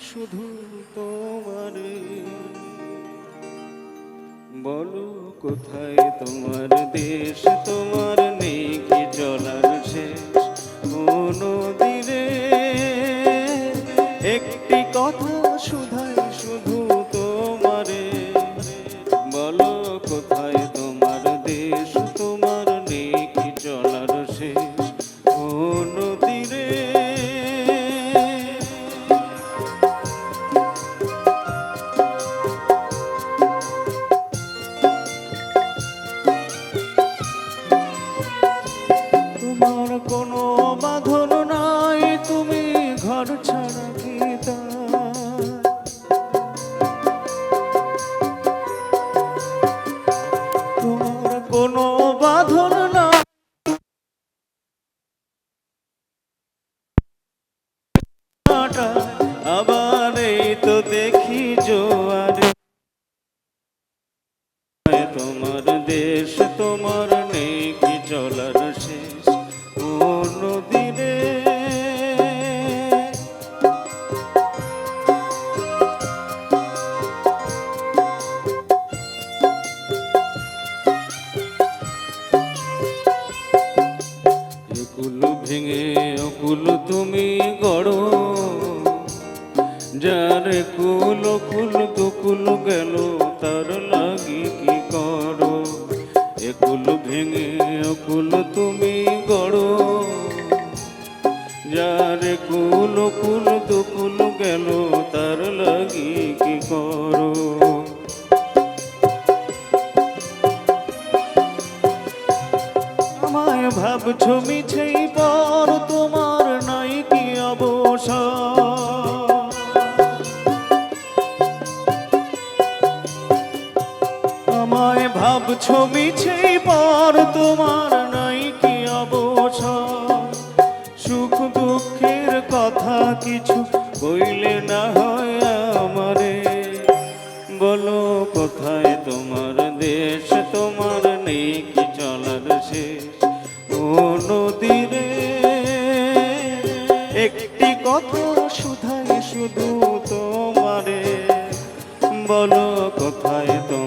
শুধু তোমার। বলো কোথায় তোমার দেশ তোমার নেই কি চলার শেষ? কোনো তোমার কোনো বাঁধন নাই, তুমি ঘর ছাড়া গীতা তোমার কোনো বাঁধন নাই। আবার এই তো দেখি জোয়ারে। যারে কুল কুল দুকুল গেল, তার লাগি কি করো? একুল ভেঙে অকুল তুমি গড়ো। যারে কুল কুল দুকুল গেল, তার লাগি কি করো? আমায় ভাবছ মিছেই পর আমায় ভাবছ মিছেই পর তোমার নাই কি অবসর? সুখ দুঃখের কথা কিছু বইলে না হয় আমারে। বলো, কোথায় তোমার দেশ? তোমার নেই কি চলার শেষ? ও নদীরে, একটি কথা শুধাই শুধু তোমারে। বলো, কোথায় তোমার